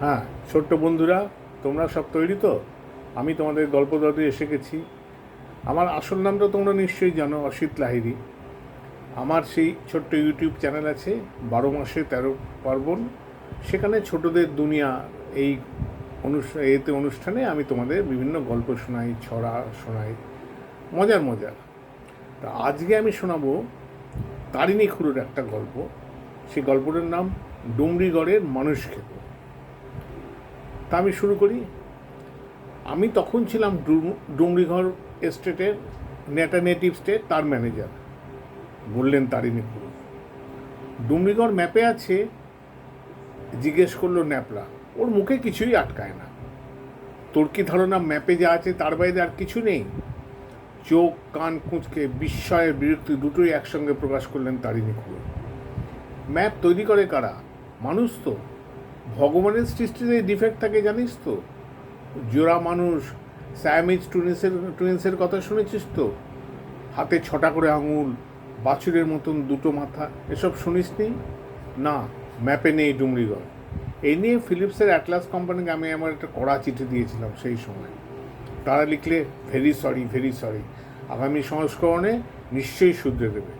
হ্যাঁ ছোট্ট বন্ধুরা, তোমরা সব তৈরি তো? আমি তোমাদের গল্প দাদু এসে গেছি। আমার আসল নামটা তোমরা নিশ্চয়ই জানো, অসিত লাহিরি আমার সেই ছোট্ট ইউটিউব চ্যানেল আছে, বারো মাসে তেরো পার্বণ। সেখানে ছোটদের দুনিয়া, এই অনুষ্ঠান এতে অনুষ্ঠানে আমি তোমাদের বিভিন্ন গল্প শোনাই, ছড়া শোনাই। মজার মজার। তা আজকে আমি শোনাবো তারিণী খুরুর একটা গল্প। সেই গল্পটার নাম ডুমরিগড়ের মানুষ খেত। তা আমি শুরু করি। আমি তখন ছিলাম ডুম- ডুমরিঘর এস্টেটের নেটা নেটিভ স্টেট, তার ম্যানেজার, বললেন তারিণী খুড়ো ডুমরিগড় ম্যাপে আছে, জিজ্ঞেস করল ন্যাপলা ওর মুখে কিছুই আটকায় না। তোর কি ধারণা ম্যাপে যা আছে তার বাইরে আর কিছু নেই? চোখ, কান, কুঁচকে, বিস্ময়ের বিরক্তি দুটোই একসঙ্গে প্রকাশ করলেন তারিণী খুড়ো ম্যাপ তৈরি করে কারা? মানুষ তো। ভগবানের সৃষ্টিতে ডিফেক্ট থাকে, জানিস তো? জোড়া মানুষ স্যামিজ টুনিসের টুইন্সের কথা শুনেছিস তো? হাতে ছটা করে আঙুল, বাছুরের মতন দুটো মাথা, এসব শুনিসনি না? ম্যাপে নেই ডুমরিগড়। এই নিয়ে ফিলিপসের অ্যাটলাস কোম্পানিকে আমি আমার একটা কড়া চিঠি দিয়েছিলাম সেই সময়। তারা লিখলে ভেরি সরি ভেরি সরি আগামী সংস্করণে নিশ্চয়ই শুধরে দেবে।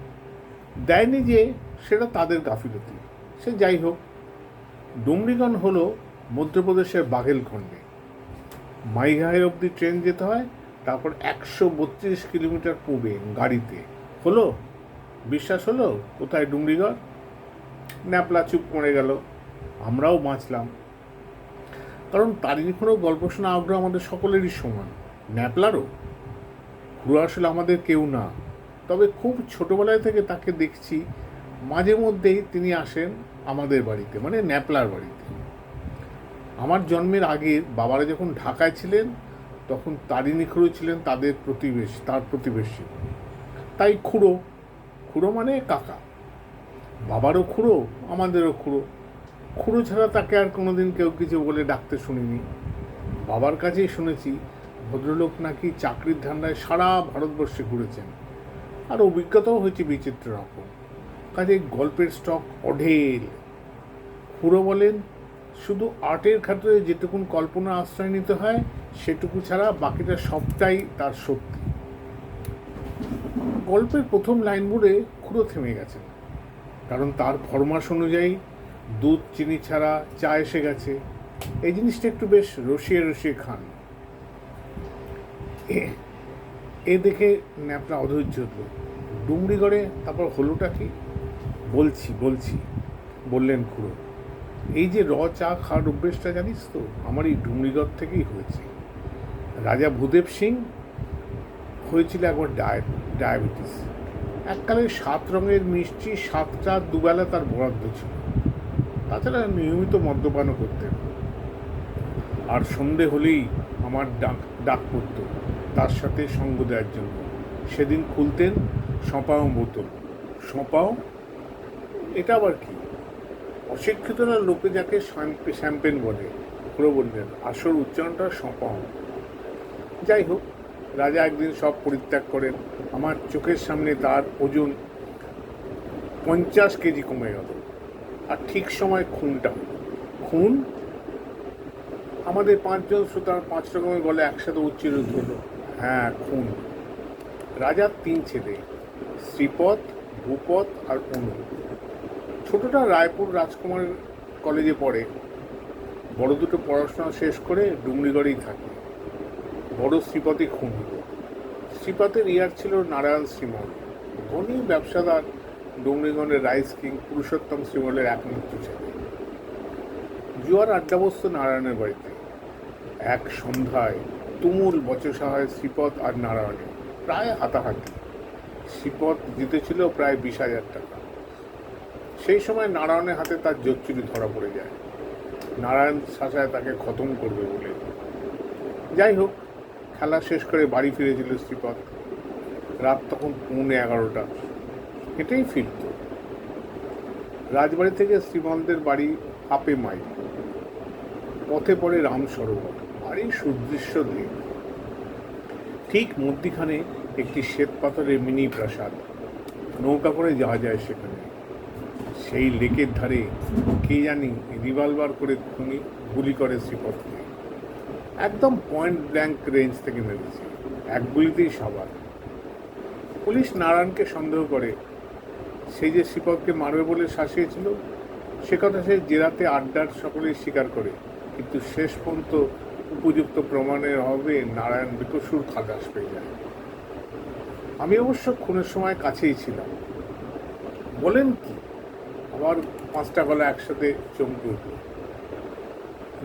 দেয়নি যে, সেটা তাদের গাফিলতি। সে যাই হোক ডুমরিগন হলো মধ্যপ্রদেশের বাঘেলখণ্ডে। মাইঘাই অবধি ট্রেন যেতে হয়, তারপর একশো বত্রিশ কিলোমিটার পূবে গাড়িতে। হলো? বিশ্বাস হলো? কোথায় ডুমরিগড় ন্যাপলা চুপ করে গেল। আমরাও বাঁচলাম। কারণ কোনো গল্প শোনা আগ্রহ আমাদের সকলেরই সমান। ন্যাপলারও? খুড়ো আসলে আমাদের কেউ না। তবে খুব ছোটবেলায় থেকে তাকে দেখছি, মাঝে মধ্যেই তিনি আসেন আমাদের বাড়িতে মানে ন্যাপলার বাড়িতে। আমার জন্মের আগে বাবারা যখন ঢাকায় ছিলেন, তখন তারিণী খুড়ো ছিলেন তাদের প্রতিবেশী, তার প্রতিবেশী। তাই খুড়ো খুড়ো মানে কাকা। বাবারও খুড়ো, আমাদেরও খুড়ো। খুড়ো ছাড়া তাকে আর কোনোদিন কেউ কিছু বলে ডাকতে শুনিনি। বাবার কাছেই শুনেছি, ভদ্রলোক নাকি চাকরির ধান্দায় সারা ভারতবর্ষে ঘুরেছেন। আর অভিজ্ঞতাও হয়েছে বিচিত্র রকম। কাজে গল্পের স্টক অঢেল। খুড়ো বলেন, শুধু আর্টের ক্ষেত্রে যেটুকুন কল্পনা আশ্রয় নিতে হয়, সেটুকু ছাড়া বাকিটা সবটাই তার সত্যি গল্পের প্রথম লাইন বলে খুঁড়ো থেমে গেছেন কারণ তার ফরমাস অনুযায়ী দুধ, চিনি ছাড়া চা এসে গেছে। এই জিনিসটা একটু বেশ রসিয়ে রসিয়ে খান। এ- দেখে ন্যাপলা অধৈর্য হলো। ডুমরিগড়ে তারপর হলোটা কি? বলছি বলছি, বললেন খুড়ো। এই যে র, চা, খাওয়ার অভ্যেসটা জানিস তো, আমার এই ডুমরিগড় থেকেই হয়েছে। রাজা ভূদেব সিং হয়েছিল একবার ডায়, ডায়াবেটিস। এককালে সাত রঙের মিষ্টি সাতটা দুবেলা তার বরাদ্দ ছিল। তাছাড়া নিয়মিত মদ্যপানও করতেন আর সন্ধে হলেই আমার ডাক ডাক পড়তো। তার সাথে সঙ্গ দেওয়ার জন্য। সেদিন খুলতেন সঁপাও বোতল। সঁপাও? এটা আবার কি? অশিক্ষিতরা লোকে যাকে শ্যাম্পেন বলে, পুরো বললেন, আসল উচ্চারণটা সঁপাও যাই হোক, রাজা একদিন সব পরিত্যাগ করেন। আমার চোখের সামনে তার ওজন পঞ্চাশ কেজি কমে গেল। আর ঠিক সময় খুনটা খুন? আমাদের পাঁচজন শ্রোতার পাঁচ রকমের গলে একসাথে উচ্চারিত হলো। হ্যাঁ খুন। রাজার তিন ছেলে শ্রীপথ ভূপথ আর অনু ছোটটা রায়পুর রাজকুমার কলেজে পড়ে। বড় দুটো পড়াশোনা শেষ করে ডুমরিগড়েই থাকে। বড় শ্রীপতি খুন। শ্রীপতের ইয়ার ছিল নারায়ণ শ্রীমল। ধনী ব্যবসাদার ডুমরিগঞ্জের রাইস কিং পুরুষোত্তম শ্রীমলের একমাত্র ছেলে। জুয়ার আড্ডা বসত নারায়ণের বাড়িতে। এক সন্ধ্যায় তুমুল বচসা হয় শ্রীপদ আর নারায়ণের প্রায় হাতাহাতি। শ্রীপদ জিতেছিল প্রায় বিশ হাজার টাকা। সেই সময় নারায়ণের হাতে তার জোচ্চুরি ধরা পড়ে যায়। নারায়ণ শাসায় তাকে খতম করবে বলে। যাই হোক, খেলা শেষ করে বাড়ি ফিরেছিল শ্রীপদ। রাত তখন পৌনে এগারোটা। হেঁটেই ফিরত। রাজবাড়ি থেকে শ্রীমন্তের বাড়ি হাপে মাইল পথে পড়ে রাম সরোবর। বাড়ি সুদৃশ্য দিক ঠিক মধ্যিখানে একটি শ্বেত পাথরের মিনি প্রাসাদ। নৌকা করে যাওয়া যায় সেখানে। সেই লেকের ধারে কে জানি রিভলভার করে খুনি, গুলি করে শ্রীপদকে একদম পয়েন্ট ব্ল্যাঙ্ক রেঞ্জ থেকে মেরেছে এক গুলিতেই সবার। পুলিশ নারায়ণকে সন্দেহ করে। সে যে শ্রীপদকে মারবে বলে শাসিয়েছিল, সে কথা সে জেরাতে আড্ডার সকলেই স্বীকার করে। কিন্তু শেষ পর্যন্ত উপযুক্ত প্রমাণের অভাবে নারায়ণ বিকসুর খালাস পেয়ে যায়। আমি অবশ্য খুনের সময় কাছেই ছিলাম। বলেন কি? আবার পাঁচটা গলা একসাথে চমকে উঠল।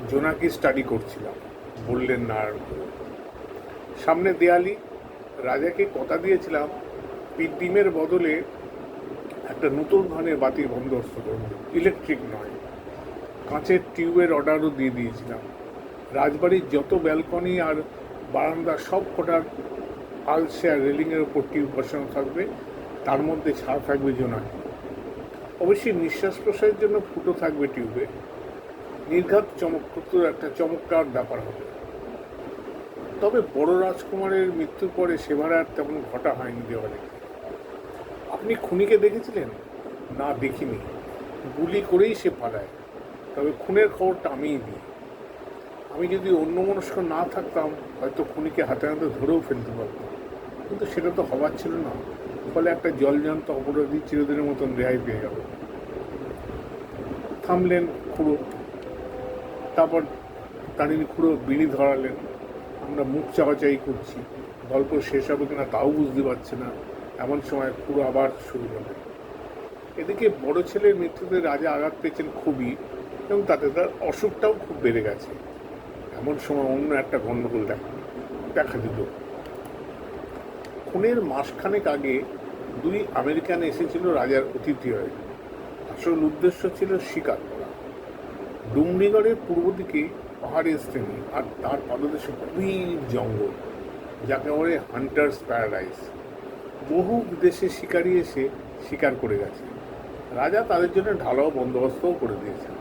জোনাকি স্টাডি করছিলাম, বললেন নারায়ণ। সামনে দেয়ালি, রাজাকে কথা দিয়েছিলাম ডিমের বদলে একটা নতুন ধরনের বাতির বন্দোবস্ত করব ইলেকট্রিক নয়। কাঁচের টিউবের অর্ডারও দিয়ে দিয়েছিলাম। রাজবাড়ির যত ব্যালকনি আর বারান্দা সব কটার আলসে আর রেলিংয়ের ওপর টিউব বসানো থাকবে, তার মধ্যে ছাড় থাকবে জোনাকি। অবশ্যই নিঃশ্বাস প্রশ্বাসের জন্য ফুটো থাকবে টিউবে। নির্ঘাত চমৎকার একটা চমৎকার ব্যাপার হবে। তবে বড় রাজকুমারের মৃত্যুর পরে সেবার আর তেমন ঘটা হয়নি দেওয়ালে। আপনি খুনিকে দেখেছিলেন? না, দেখিনি। গুলি করেই সে পালায়। তবে খুনের খবরটা আমিই দিই আমি যদি অন্য মনস্ক না থাকতাম, হয়তো খুনিকে হাতে হাতে ধরেও ফেলতে পারতাম। কিন্তু সেটা তো হবার ছিল না। ফলে একটা জলজান্ত অপরাধী চিরদিনের মতন রেহাই পেয়ে গেল। থামলেন খুঁড়ো। তারপর তারিণী খুঁড়ো বিড়ি ধরালেন। আমরা মুখ চাওয়াচাই করছি। গল্প শেষ হবে কিনা তাও বুঝতে পারছি না। এমন সময় খুঁড়ো আবার শুরু হলেন এদিকে বড় ছেলের মৃত্যুতে রাজা আঘাত পেয়েছেন খুবই এবং তাতে তার অসুখটাও খুব বেড়ে গেছে। এমন সময় অন্য একটা গণ্ডগোল দেখা দেখা দিল। খুনের মাসখানেক আগে দুই আমেরিকান এসেছিল রাজার অতিথি হয়ে। আসল উদ্দেশ্য ছিল শিকার করা। ডুমরিগড়ের পূর্ব দিকে পাহাড়ের শ্রেণি আর তার পাদদেশে গভীর জঙ্গল, যাকে বলে হান্টার্স প্যারাডাইস। বহু বিদেশি শিকারি এসে শিকার করে গেছে। রাজা তাদের জন্য ঢালাও বন্দোবস্তও করে দিয়েছেন।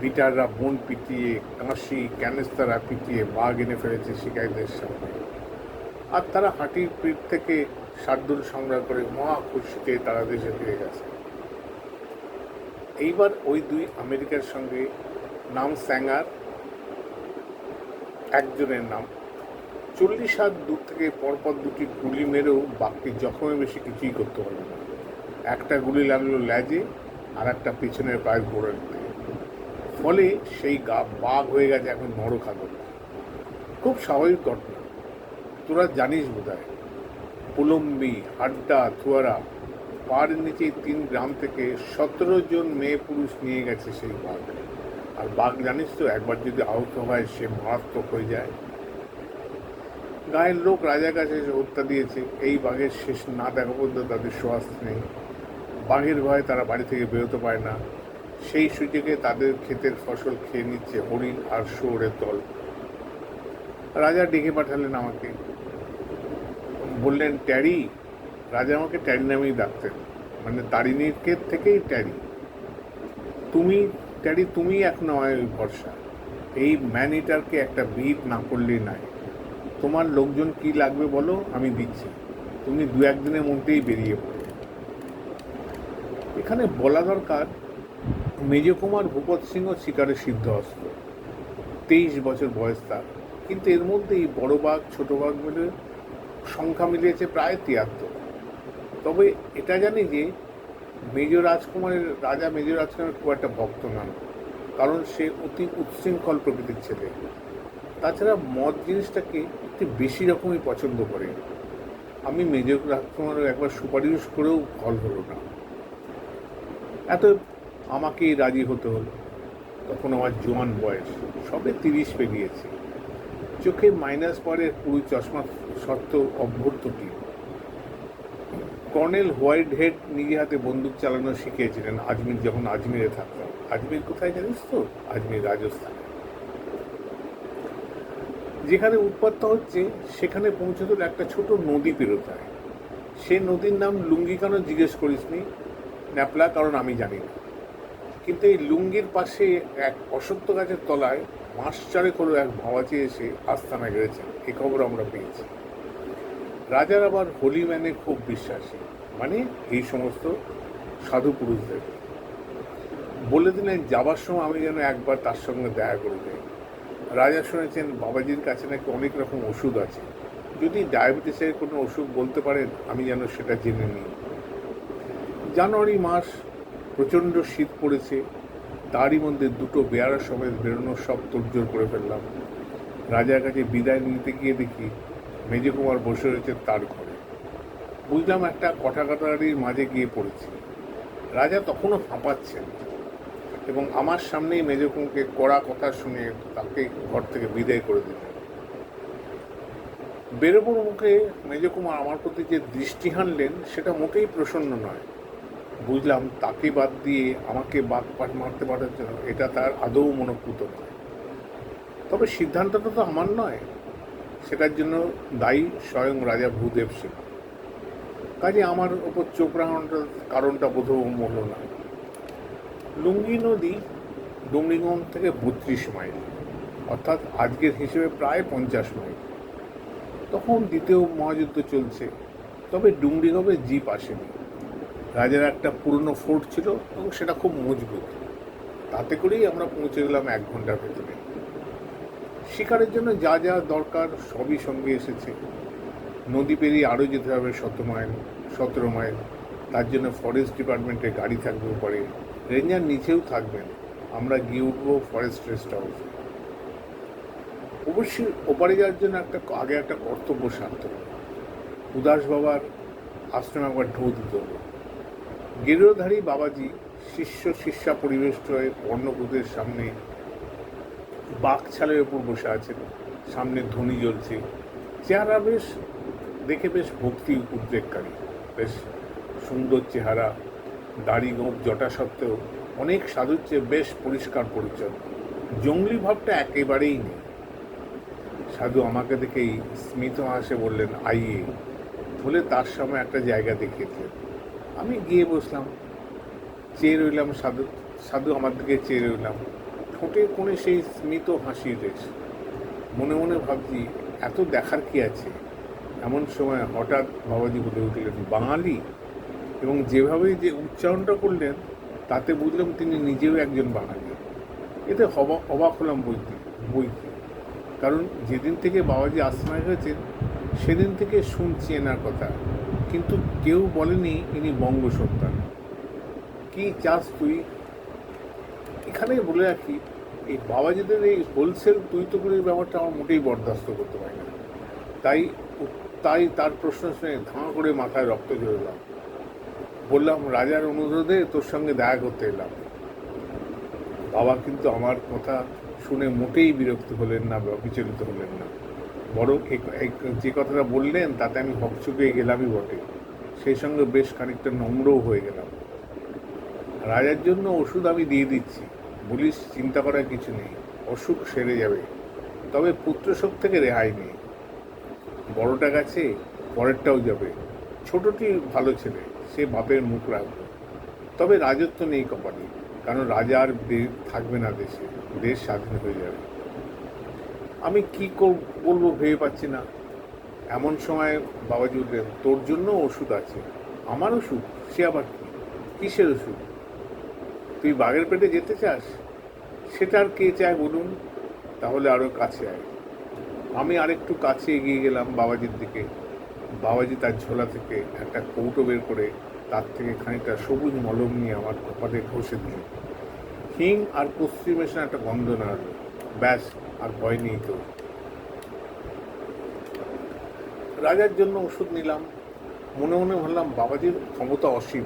বিটাররা বন পিটিয়ে কাঁসি ক্যানেস্তারা পিটিয়ে বাঘ এনে ফেলেছে শিকারীদের সামনে। আর তারা হাঁটির পিঠ থেকে শার্দুল সংগ্রহ করে মহা খুশিতে তারা দেশে ফিরে গেছে। এইবার ওই দুই আমেরিকার সঙ্গে নাম স্যাঙ্গার, একজনের নাম। চল্লিশ হাত দূর থেকে পরপর দুটি গুলি মেরেও বাঘটি জখমে বেশি কিছুই করতে পারল না। একটা গুলি লাগল ল্যাজে, আর একটা পেছনের পায়ে গোড়ের দিকে। ফলে সেই গা বাঘ হয়ে গেছে এখন নড় খাগল খুব স্বাভাবিক ঘটনা। তোরা জানিস বোধহয়, পুলম্বি, হাড্ডা, থুয়ারা পাহাড়ের নিচে তিন গ্রাম থেকে সতেরো জন মেয়ে পুরুষ নিয়ে গেছে সেই বাঘ। আর বাঘ জানিস তো, একবার যদি আহত হয়, সে মারাত্মক হয়ে যায়। গায়ের লোক রাজার কাছে এসে হত্যা দিয়েছে। এই বাঘের শেষ না দেখা পর্যন্ত তাদের শ্বাস নেই। বাঘের ভয়ে তারা বাড়ি থেকে বেরোতে পারে না। সেই সুযোগে তাদের ক্ষেতের ফসল খেয়ে নিচ্ছে হরিণ আর শুয়োরের দল। রাজা ডেকে পাঠালেন আমাকে। বললেন, ট্যারি, রাজা আমাকে ট্যারি নামেই ডাকতেন। মানে তারিণীর ক্ষেত থেকেই ট্যারি। তুমি ট্যারি তুমি এখন আমার ওই ভরসা। এই ম্যান ইটারকে একটা বিট না করলেই নাই। তোমার লোকজন কি লাগবে বলো, আমি দিচ্ছি। তুমি দু একদিনের মধ্যেই বেরিয়ে পড়ো। এখানে বলা দরকার মেজকুমার ভূপত সিংহ শিকারে সিদ্ধ অস্ত্র তেইশ বছর বয়স তার। কিন্তু এর মধ্যেই বড় বাঘ, ছোট বাঘ মিলে সংখ্যা মিলিয়েছে প্রায় তিয়াত্তর। তবে এটা জানি যে মেজ রাজকুমারের, রাজা মেজ রাজকুমারের খুব একটা ভক্ত নন কারণ সে অতি উচ্ছৃঙ্খল প্রকৃতির ছেলে। তাছাড়া মদ জিনিসটাকে একটু বেশি রকমই পছন্দ করে। আমি মেজ রাজকুমারের একবার সুপারিশ করেও ফল হলো না। এত আমাকেই রাজি হতে হলো। তখন আমার জোয়ান বয়স, সবে তিরিশ পেরিয়েছে। চোখে মাইনাস পরের পুরো চশমা সত্ত্বেও অভ্যর্থটি কর্নেল হোয়াইট হেড নিজে হাতে বন্দুক চালানো শিখিয়েছিলেন আজমির যখন আজমিরে থাকতাম আজমির কোথায় জানিস তো? আজমির রাজস্থান। যেখানে উৎপাতটা হচ্ছে, সেখানে পৌঁছতে একটা ছোট নদী পেরোতে হয়। সে নদীর নাম লুঙ্গি কেন জিজ্ঞেস করিসনি ন্যাপলা, কারণ আমি জানি না। কিন্তু এই লুঙ্গির পাশে এক অসত্য গাছের তলায় মাস চারে করে এক ভাবাচি এসে আস্থানা গেড়েছেন। এ খবর আমরা পেয়েছি। রাজার আবার হোলি ম্যানে খুব বিশ্বাসী। মানে এই সমস্ত সাধু পুরুষদের। বলে দিলেন, যাবার সময় আমি যেন একবার তার সঙ্গে দেখা করে যাই। রাজা শুনেছেন, বাবাজির কাছে নাকি অনেক রকম ওষুধ আছে। যদি ডায়াবেটিসের কোনো ওষুধ বলতে পারেন, আমি যেন সেটা জেনে নিই। জানুয়ারি মাস, প্রচণ্ড শীত পড়েছে। তারই মধ্যে দুটো বেয়ারা সমেত বেরোনোর সব তোড়জোড় করে ফেললাম। রাজার কাছে বিদায় নিতে গিয়ে দেখি মেজকুমার বসে রয়েছে তার ঘরে। বুঝলাম একটা কটাকাটারির মাঝে গিয়ে পড়েছি। রাজা তখনও হাঁপাচ্ছেন এবং আমার সামনেই মেজকুমকে কড়া কথা শুনে তাকে ঘর থেকে বিদায় করে দিলেন। বেরোবর মুখে মেজকুমার আমার প্রতি যে দৃষ্টি হানলেন, সেটা মোটেই প্রসন্ন নয়। বুঝলাম, তাকে বাদ দিয়ে আমাকে বাদ মারতে পারার জন্য এটা তার আদৌ মনোপুত নয়। তবে সিদ্ধান্তটা তো আমার নয়। সেটার জন্য দায়ী স্বয়ং রাজা ভূদেব সিং। কাজে আমার ওপর চোখ রাখানোটা, কারণটা বোধগম্য হলো না। লুঙ্গি নদী ডুমরিগঞ্জ থেকে বত্রিশ মাইল, অর্থাৎ আজকের হিসেবে প্রায় পঞ্চাশ মাইল। তখন দ্বিতীয় মহাযুদ্ধ চলছে, তবে ডুমরিগঞ্জে জিপ আসেনি। রাজার একটা পুরনো ফোর্ট ছিল এবং সেটা খুব মজবুত। তাতে করেই আমরা পৌঁছে গেলাম এক ঘণ্টার ভেতরে। শিকারের জন্য যা যা দরকার সবই সঙ্গে এসেছে। নদী পেরিয়ে আরও যেতে হবে শত মাইল, সতেরো মাইল। তার জন্য ফরেস্ট ডিপার্টমেন্টের গাড়ি থাকবে উপরে। রেঞ্জার নিচেও থাকবেন। আমরা গিয়ে উঠবো ফরেস্ট রেস্ট হাউসে অবশ্যই ওপারে যাওয়ার জন্য একটা আগে একটা কর্তব্য হবে উদাস বাবার আশ্রমে একবার ঢৌ দিতে হলো গেরুধারী বাবাজি শিষ্য শিষ্যা পরিবেষ্ট হয়ে পর্ণকুদের সামনে বাঘ ছালের ওপর বসে আছেন। সামনে ধ্বনি জ্বলছে। চেহারা বেশ, দেখে বেশ ভক্তি উদ্রেককারী বেশ সুন্দর চেহারা, দাড়ি গোপ জটা সত্ত্বেও অনেক সাধুর চেয়ে বেশ পরিষ্কার পরিচ্ছন্ন। জঙ্গলি ভাবটা একেবারেই নেই। সাধু আমাকে দেখেই স্মিত হাসে বললেন, আইয়ে, বলে তার সময় একটা জায়গা দেখিয়েছিলেন আমি গিয়ে বসলাম। চেয়ে রইলাম সাধু সাধু আমার দিকে চেয়ে রইলাম। ঠোঁটে কোণে সেই স্মিত হাসির রেশ। মনে মনে ভাবছি, এত দেখার কি আছে? এমন সময় হঠাৎ বাবাজি বলে উঠলেন, বাঙালি? এবং যেভাবে যে উচ্চারণটা করলেন, তাতে বুঝলাম তিনি নিজেও একজন বাঙালি। এতে অবাক হলাম বইতে বইতে। কারণ যেদিন থেকে বাবাজি আশ্রমে হয়েছেন, সেদিন থেকে শুনছি এনার কথা। কিন্তু কেউ বলেনি ইনি বঙ্গ সন্তান কি চাস তুই? এখানে বলে রাখি, এই বাবাজিদের এই হোলসেল তুই তো করে ব্যাপারটা আমার মোটেই বরদাস্ত করতে পারি না। তাই তাই তার প্রশ্ন শুনে ধাঁ করে মাথায় রক্ত ঝরলাম বললাম, রাজার অনুরোধে তোর সঙ্গে দেখা করতে এলাম। বাবা কিন্তু আমার কথা শুনে মোটেই বিরক্ত হলেন না বা বিচলিত হলেন না। বরং যে কথাটা বললেন, তাতে আমি হকচুকিয়ে গেলামই বটে। সেই সঙ্গে বেশ খানিকটা নম্রও হয়ে গেলাম। রাজার জন্য ওষুধ আমি দিয়ে দিচ্ছি। বলিস চিন্তা করার কিছু নেই। অসুখ সেরে যাবে। তবে পুত্রশোক থেকে রেহাই নেই। বড়টা গেছে, পরেরটাও যাবে। ছোটটি ভালো ছেলে, সে বাপের মুখ রাখবে। তবে রাজত্ব নেই কপালে, কারণ রাজা আর থাকবে না দেশে। দেশ স্বাধীন হয়ে যাবে। আমি কি বলব ভেবে পাচ্ছি না। এমন সময় বাবাজি উঠলেন তোর জন্য ওষুধ আছে। আমার ওষুধ? সে আবার কিসের ওষুধ? তুই বাঘের পেটে যেতে চাস? সেটা আর কে চায় বলুন? তাহলে আরও কাছে আয়। আমি আরেকটু কাছে এগিয়ে গেলাম বাবাজির দিকে। বাবাজি তার ঝোলা থেকে একটা কৌটো বের করে তার থেকে খানিকটা সবুজ মলম নিয়ে আমার কপালে ঘষে দিল। হিং আর পশ্চিম এসে একটা গন্ধ নাড়ল। ব্যাস আর ভয় নেই। তো রাজার জন্য ওষুধ নিলাম। মনে মনে ভাবলাম, বাবাজির ক্ষমতা অসীম।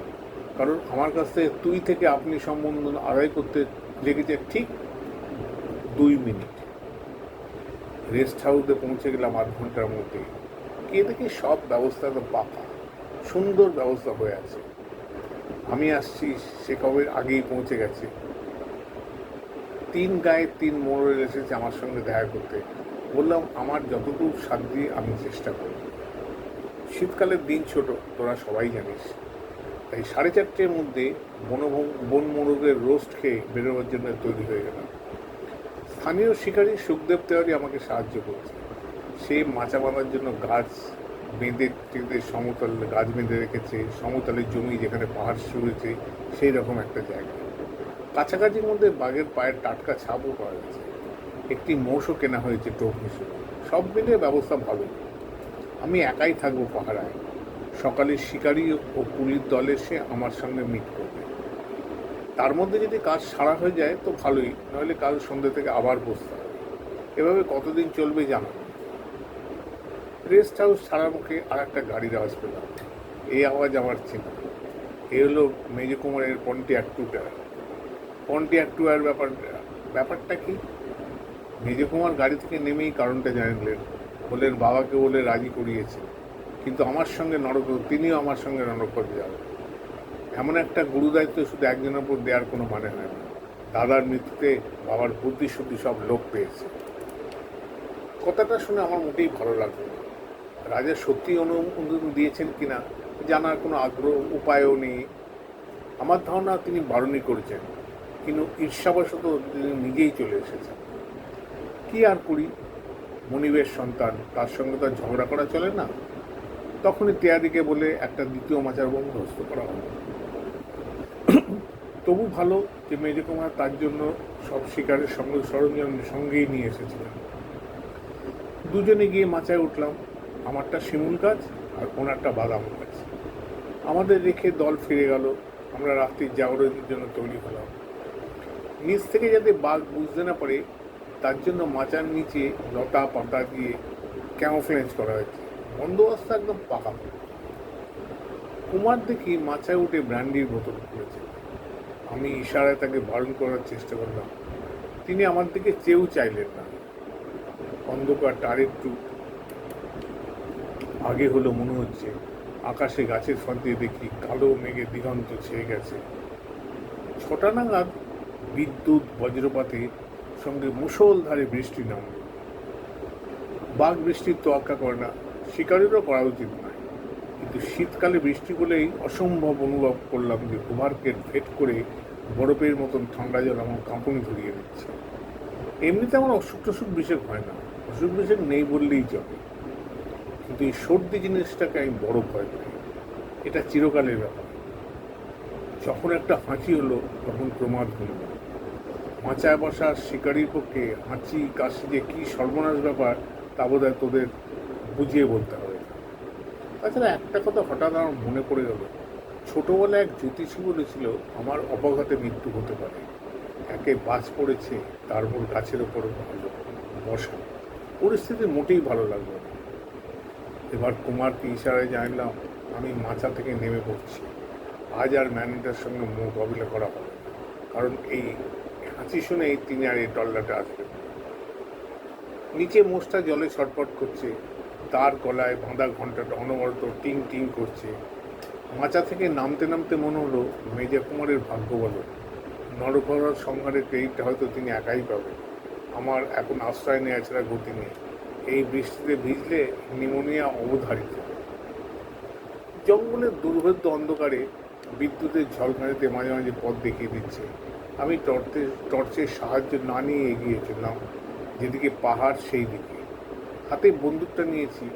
কারণ আমার কাছ থেকে তুই থেকে আপনি সম্বন্ধ আদায় করতে লেগেছে ঠিক দুই মিনিট। রেস্ট হাউসে পৌঁছে গেলাম আধ ঘণ্টার মধ্যে। কে দেখি সব ব্যবস্থা তো পাকা, সুন্দর ব্যবস্থা হয়ে আছে। আমি আসছি, সে কবে আগেই পৌঁছে গেছে। তিন গায়ে তিন মোড়ল এসেছে আমার সঙ্গে দেখা করতে। বললাম, আমার যতটুকু সাধ্য আমি চেষ্টা করব। শীতকালের দিন ছোট, তোরা সবাই জানিস। তাই সাড়ে চারটের মধ্যে বনভূম বন মোরগের রোস্ট খেয়ে বেরোবার জন্য তৈরি হয়ে গেলাম। স্থানীয় শিকারী সুখদেব তেওয়ারি আমাকে সাহায্য করছে। সে মাচা বাঁধার জন্য গাছ বেঁধে, টেঁধে, সমতল গাছ বেঁধে রেখেছে। সমতলের জমি যেখানে পাহাড় শুরুছে সেই রকম একটা জায়গা। কাছাকাছির মধ্যে বাঘের পায়ের টাটকা ছাপও পাওয়া গেছে। একটি মোষও কেনা হয়েছে টোপ হিসেবে। সব মিলিয়ে ব্যবস্থা ভালো। আমি একাই থাকব পাহারায়। সকালে শিকারি ও পুলিশ দল এসে আমার সঙ্গে মিট করবে। তার মধ্যে যদি কাজ সারা হয়ে যায় তো ভালোই নইলে কাল সন্ধ্যে থেকে আবার বসতে হবে। এভাবে কতদিন চলবে জানা? রেস্ট হাউস ছাড়ার মুখে আর একটা গাড়ির আওয়াজ পেলাম। এই আওয়াজ আমার চেনা। এ হলো মেজো কুমারের পন্টিয়াক টুটার পন্টিয়াক টুয়ার ব্যাপার, ব্যাপারটা কি? মেজো কুমার গাড়ি থেকে নেমেই কারণটা জানলেন। বললেন, বাবাকে বলে রাজি করিয়েছে। কিন্তু আমার সঙ্গে নরক, তিনিও আমার সঙ্গে নরকপথে যাবেন। এমন একটা গুরু দায়িত্ব শুধু একজনের উপর দেওয়ার কোনো মানে হয় না। দাদার মৃত্যুতে বাবার বুদ্ধি শুদ্ধি সব লোক পেয়েছে। কথাটা শুনে আমার মোটেই ভালো লাগল রাজা সত্যি অনুমোদন দিয়েছেন কিনা জানার কোনো আগ্রহ, উপায়ও নেই। আমার ধারণা তিনি বারণই করেছেন। কিন্তু ঈর্ষাবশত নিজেই চলে এসেছেন। কি আর করি? মনিবের সন্তান, তার সঙ্গে তো ঝগড়া করা চলে না। তখনই তিয়াদিকে বলে একটা দ্বিতীয় মাচার বন্দোবস্ত করা হলো। তবু ভালো যে মেজে কুমার তার জন্য সব শিকারের সঙ্গে সরঞ্জাম সঙ্গেই নিয়ে এসেছিলেন। দুজনে গিয়ে মাচায় উঠলাম। আমারটা শিমুল গাছ আর ওনারটা বাদাম গাছ। আমাদের রেখে দল ফিরে গেল। আমরা রাত্রির জাগরণের জন্য তৈরি হলাম। নিচ থেকে যাতে বাঘ বুঝতে না পারে, তার জন্য মাচার নিচে লতা পাতা দিয়ে ক্যামোফ্লেজ করা হয়েছে। বন্দোবস্ত একদম পাকা। কুমার দেখি মাচায় উঠে ব্র্যান্ডির বোতল খুলেছে। আমি ইশারায় তাকে বারণ করার চেষ্টা করলাম। তিনি আমার দিকে চেয়েও চাইলেন না। অন্ধকার তার একটু আগে হলো মনে হচ্ছে, আকাশে গাছের ফাঁক দিয়ে দেখি কালো মেঘে দিগন্ত ছেয়ে গেছে। ছটা নাগাদ বিদ্যুৎ, বজ্রপাতে সঙ্গে মুষলধারে বৃষ্টি নামল। বাঘ বৃষ্টির তোয়াক্কা করে না, শিকারেরও করা উচিত নয়। কিন্তু শীতকালে বৃষ্টি বলেই অসম্ভব অনুভব করলাম যে কুমারকে ভেট করে বরফের মতন ঠান্ডা জল আমার কাঁপুনি ধরিয়ে দিচ্ছে। এমনিতে আমার অসুখ টসুখ বিশেষ হয় না, অসুখ বিশেষ নেই বললেই চলে। কিন্তু এই সর্দি জিনিসটাকে আমি বড় ভয় পাই। এটা চিরকালের ব্যাপার। যখন একটা হাঁচি হলো, তখন প্রমাদ হলো মাচায় বসা শিকারির পক্ষে হাঁচি, কাশি যে কী সর্বনাশ ব্যাপার, তা বোধ তোদের বুঝিয়ে বলতে হবে। তাছাড়া একটা কথা হঠাৎ আমার মনে পড়ে গেল। ছোটবেলায় এক জ্যোতিষী বলেছিল, আমার অপঘাতে মৃত্যু হতে পারে। একে বাজ পড়েছে, তার উপর গাছের ওপর ভালো বসা। পরিস্থিতি মোটেই ভালো লাগল এবার কুমারকে ইশারায় জানলাম, আমি মাচা থেকে নেমে পড়ছি। আজ আর ম্যানেজার সঙ্গে মোকাবিলা করা হবে কারণ এই হাঁচি শুনেই তিনি আর এই টল্লাটা আসবেন নিচে মোষটা জলে ছটপট করছে, তার গলায় বাঁধা ঘন্টাটা অনবরত টিং টিং করছে। মাচা থেকে নামতে নামতে মনে হলো মেজা কুমারের ভাগ্য বলো নরকরার সংহারের ক্রেডিটটা হয়তো তিনি একাই পাবেন। আমার এখন আশ্রয় নেওয়া ছাড়া গতি নেই। এই বৃষ্টিতে ভিজলে নিমোনিয়া অবধারিত। জঙ্গলের দুর্ভেদ্য অন্ধকারে বিদ্যুতের ঝলকানিতে মাঝে মাঝে পথ দেখিয়ে দিচ্ছে। আমি টর্চের টর্চের সাহায্য না নিয়ে এগিয়ে চললাম। যেদিকে পাহাড় সেই দিকে হাতে বন্দুকটা নিয়েছি।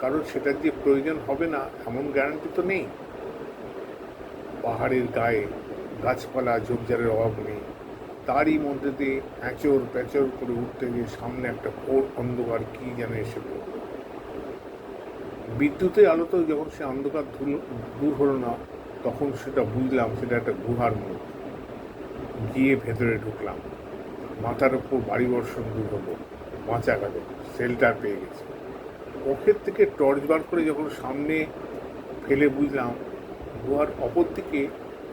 কারণ সেটার যে প্রয়োজন হবে না, এমন গ্যারান্টি তো নেই। পাহাড়ের গায়ে গাছপালা, ঝোপঝাড়ের অভাব নেই। তারই মধ্যে দিয়ে এঁচড় প্যাচড় করে উঠতে গিয়ে সামনে একটা ঘোর অন্ধকার কি যেন এসে পড়ল। বিদ্যুতের আলোতেও যখন সে অন্ধকার দূর হলো না, তখন সেটা বুঝলাম, সেটা একটা গুহার মুখ গিয়ে ভেতরে ঢুকলাম। মাথার ওপর বাড়ি বর্ষণ দূর হলো। বাঁচা গেল সেলটার পেয়ে গেছে। পকেট থেকে টর্চ বার করে যখন সামনে ফেলে বুঝলাম, গুহার অপর দিকে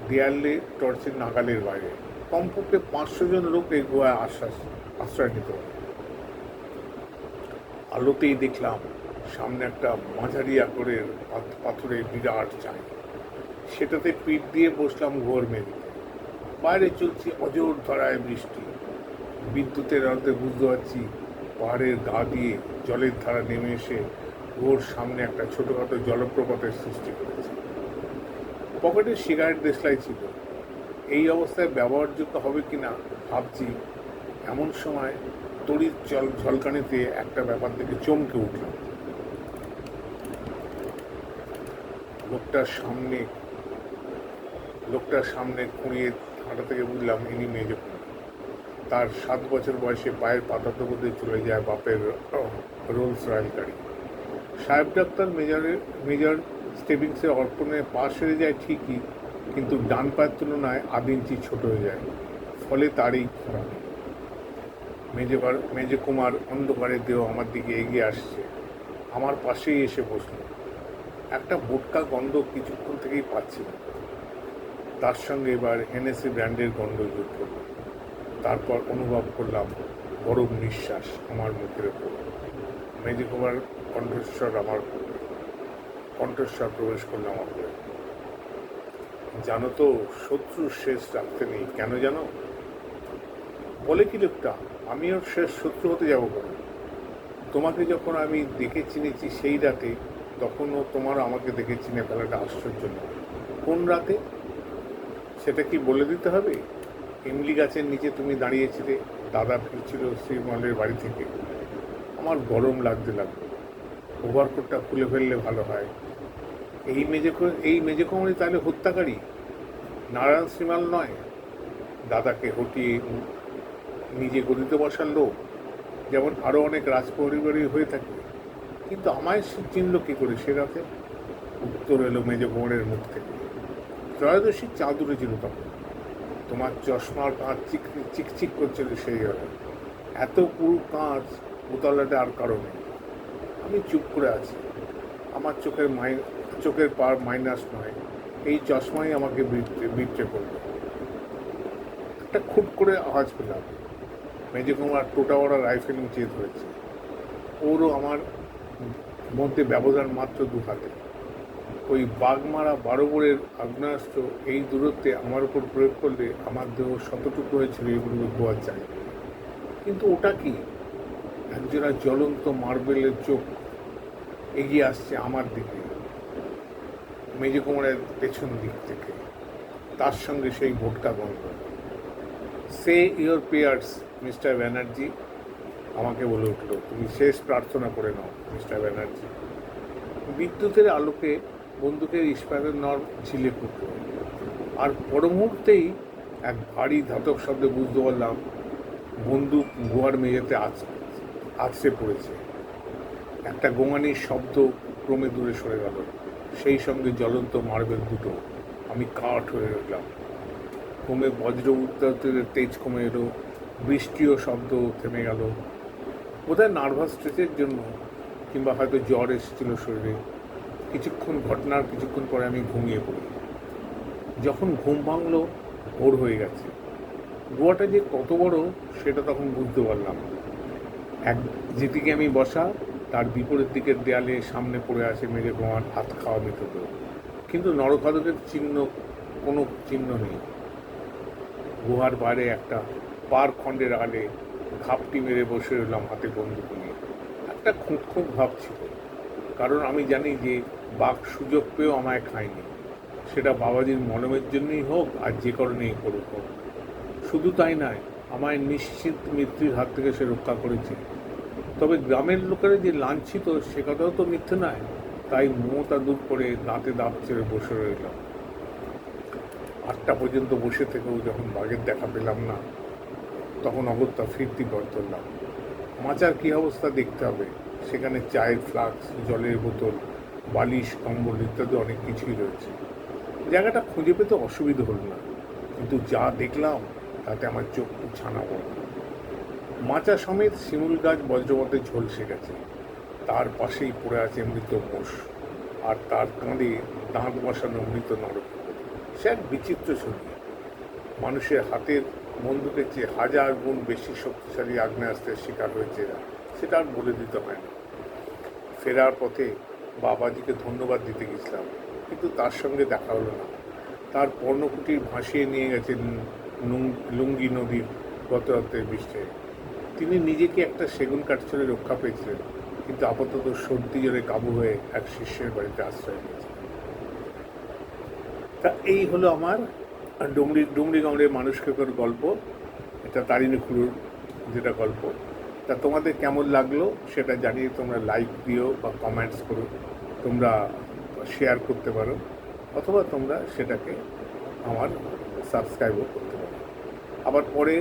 দেয়ালে টর্চের নাগালের বাইরে। কমপক্ষে পাঁচশো জন লোক এই গুহায় আশ্বাস, আশ্রয় নিতে আলোতেই দেখলাম, সামনে একটা মাঝারি আকারের পাথ- পাথরের বিরাট চাই। সেটাতে পিঠ দিয়ে বসলাম ঘোর মেঝেতে। বাইরে চলছে অজোর ধরায় বৃষ্টি। বিদ্যুতের আলোতে বুঝতে পারছি পাহাড়ের গা দিয়ে জলের ধারা নেমে এসে ওর সামনে একটা ছোটোখাটো জলপ্রপাতের সৃষ্টি করেছে। পকেটে সিগারেট দেশলাই ছিল। এই অবস্থায় ব্যবহারযোগ্য হবে কিনা ভাবছি এমন সময় তড়িৎ জল ঝলকানিতে একটা ব্যাপার থেকে চমকে উঠলাম। লোকটার সামনে লোকটার সামনে খুঁড়িয়ে হাঁটা থেকে বুঝলাম ইনি মেজো তার সাত বছর বয়সে পায়ের পাতাতো বোধে চলে যায় বাপের রোলস রয়্যাল গাড়ি। সাহেব ডাক্তার মেজরের মেজর স্টেভিংসের অর্পণে পা সেরে যায় ঠিকই, কিন্তু ডান পায়ের তুলনায় আধ ইঞ্চি ছোট হয়ে যায়। ফলে তারই খারাপ মেজবার মেজে কুমার অন্ধকারে দেহ আমার দিকে এগিয়ে আসছে। আমার পাশেই এসে বসল। একটা বোটকা গন্ধ কিছুক্ষণ থেকেই পাচ্ছিলাম তার সঙ্গে এবার হেনেসি ব্র্যান্ডের গন্ধ যোগ করল। তারপর অনুভব করলাম, গরম নিঃশ্বাস আমার মুখের ওপর। মেজে কুমার কণ্ঠস্বর আমার কণ্ঠস্বর প্রবেশ করলাম আমার। জানো তো শত্রুর শেষ রাখতে নেই, কেন জানো? বলে কি লোকটা আমি ওর শেষ শত্রু হতে যাব কেন? তোমাকে যখন আমি দেখে চিনেছি সেই রাতে, তখনও তোমার আমাকে দেখে চিনে ফেলাটা আশ্চর্য কোন রাতে? সেটা কি বলে দিতে হবে? ইমলি গাছের নিচে তুমি দাঁড়িয়েছিলে, দাদা ফিরছিল শ্রীমলের বাড়ি থেকে। আমার গরম লাগতে লাগল। ওভারকোটটা খুলে ফেললে ভালো হয়। এই মেজে এই মেজে কোমরি তাহলে হত্যাকারী? নারায়ণ শ্রীমাল নয়। দাদাকে হটিয়ে নিজে গদিতে বসার লোক। যেমন আরও অনেক রাজপরিবারই হয়ে থাকে। কিন্তু আমায় চিনল কী করে সে রাতে? উত্তর এলো মেজে কোমরের মুখ থেকে। ত্রয়োদশী চাঁদ উঠেছিল তখন। তোমার চশমার কাঁচ চিক চিকচিক করছিল সেই ঘরে এত পুরু কাঁচ উতলাটা আর কারও নেই। আমি চুপ করে আছি। আমার চোখের মাই চোখের পার মাইনাস নয়। এই চশমাই আমাকে বিট্রে করবে। একটা খুব করে আওয়াজ পেলাম। মেজে কুমার টোটা ওরা রাইফেল চেয়ে ধরেছে। ওরও আমার মধ্যে ব্যবধান মাত্র দু হাতে। ওই বাঘমারা বারো বোরের আগ্নেয়াস্ত্র এই দূরত্বে আমার উপর প্রয়োগ করলে আমার দেহ শতটুকু হয়েছিল এগুলো ধোয়া চাই। কিন্তু ওটা কি? একজোড়া জ্বলন্ত মার্বেলের চোখ এগিয়ে আসছে আমার দিকে মেজে কোমরের পেছন দিক থেকে। তার সঙ্গে সেই ভোটকা বন্ধ সে ইয়োর পেয়ার্স, মিস্টার ব্যানার্জি, আমাকে বলে উঠল, তুমি শেষ প্রার্থনা করে নাও, মিস্টার ব্যানার্জি। বিদ্যুতের আলোকে বন্দুকের ইস্পাতের নর ছিলে উঠল আর পর মুহূর্তেই এক ভারী ধাতব শব্দে বুঝতে পারলাম, বন্দুক গোয়ার মেঝেতে আছ, আছড়ে পড়েছে। একটা গোঙানির শব্দ ক্রমে দূরে সরে গেল। সেই সঙ্গে জ্বলন্ত মার্বেল দুটো। আমি কাঠ হয়ে রইলাম ক্রমে বজ্র উত্তাতের তেজ কমে এলো। বৃষ্টিও শব্দ থেমে গেল। বোধহয় নার্ভাস স্ট্রেসের জন্য কিংবা হয়তো জ্বর এসেছিল শরীরে। কিছুক্ষণ ঘটনার কিছুক্ষণ পরে আমি ঘুমিয়ে পড়ি। যখন ঘুম ভাঙলো, ভোর হয়ে গেছে। গোয়াটা যে কত বড়, সেটা তখন বুঝতে পারলাম এক, যেদিকে আমি বসা, তার বিপরীত দিকের দেয়ালে সামনে পড়ে আছে মেরে গোয়ার হাত খাওয়া মৃতদেহ। কিন্তু নরখাদকের চিহ্ন, কোনো চিহ্ন নেই। গুহার বাইরে একটা পার খণ্ডের আলে ঘাপটি মেরে বসে রইলাম হাতে বন্দুক নিয়ে। একটা খুঁত খুঁত ভাব ছিল। কারণ আমি জানি যে বাঘ সুযোগ পেয়েও আমায় খায়নি। সেটা বাবাজির মলমের জন্যই হোক আর যে কারণেই করুক হোক। শুধু তাই নয়, আমায় নিশ্চিত মৃত্যুর হাত থেকে সে রক্ষা করেছে। তবে গ্রামের লোকেরা যে লাঞ্ছিত, সে কথাও তো মিথ্যে নয়। তাই মমতা দূর করে দাঁতে দাঁত ছেড়ে বসে রইলাম আটটা পর্যন্ত বসে থেকেও যখন বাঘের দেখা পেলাম না, তখন অগত্যা ফিরতি পথ ধরলাম। মাচার কী অবস্থা দেখতে হবে? সেখানে চায়ের ফ্লাক্স, জলের বোতল, বালিশ, কম্বল ইত্যাদি অনেক কিছুই রয়েছে। জায়গাটা খুঁজে পেতে অসুবিধা হল না। কিন্তু যা দেখলাম, তাতে আমার চোখ ছানা পড়ল। মাচা সমেত শিমুল গাছ বজ্রপথে ঝলসে গেছে। তার পাশেই পড়ে আছে মৃত মোষ। আর তার কাঁধে দাঁত বসানো মৃত নরক। সে এক বিচিত্র ছবি। মানুষের হাতের বন্দুকের চেয়ে হাজার গুণ বেশি শক্তিশালী আগ্নেয়াস্ত্রের শিকার হয়েছে এরা। সেটা আর বলে দিতে হয় না। ফেরার পথে বাবাজিকে ধন্যবাদ দিতে গেছিলাম, কিন্তু তার সঙ্গে দেখা হলো না। তার পর্ণকুটির ভাসিয়ে নিয়ে গেছেন লুঙ্গি নদীর গত রাত্রের বৃষ্টিতে তিনি নিজেকে একটা সেগুন কাঠ ছেড়ে রক্ষা পেয়েছিলেন, কিন্তু আপাতত সর্দি জ্বরে কাবু হয়ে এক শিষ্যের বাড়িতে আশ্রয় নিয়েছে তা এই হলো আমার ডুমরি ডুমরি গাঁড়ের মানুষকের গল্প। এটা তারিণী খুড়ুর যেটা গল্প। তা তোমাদের কেমন লাগল সেটা জানিয়ে তোমরা লাইক দিও বা কমেন্টস করো। তোমরা শেয়ার করতে পারো অথবা তোমরা সেটাকে আমার সাবস্ক্রাইবও করতে পারো। আবার পরে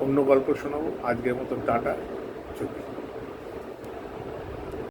অন্য গল্প শোনাবো। আজকের মতো টাটা। চলি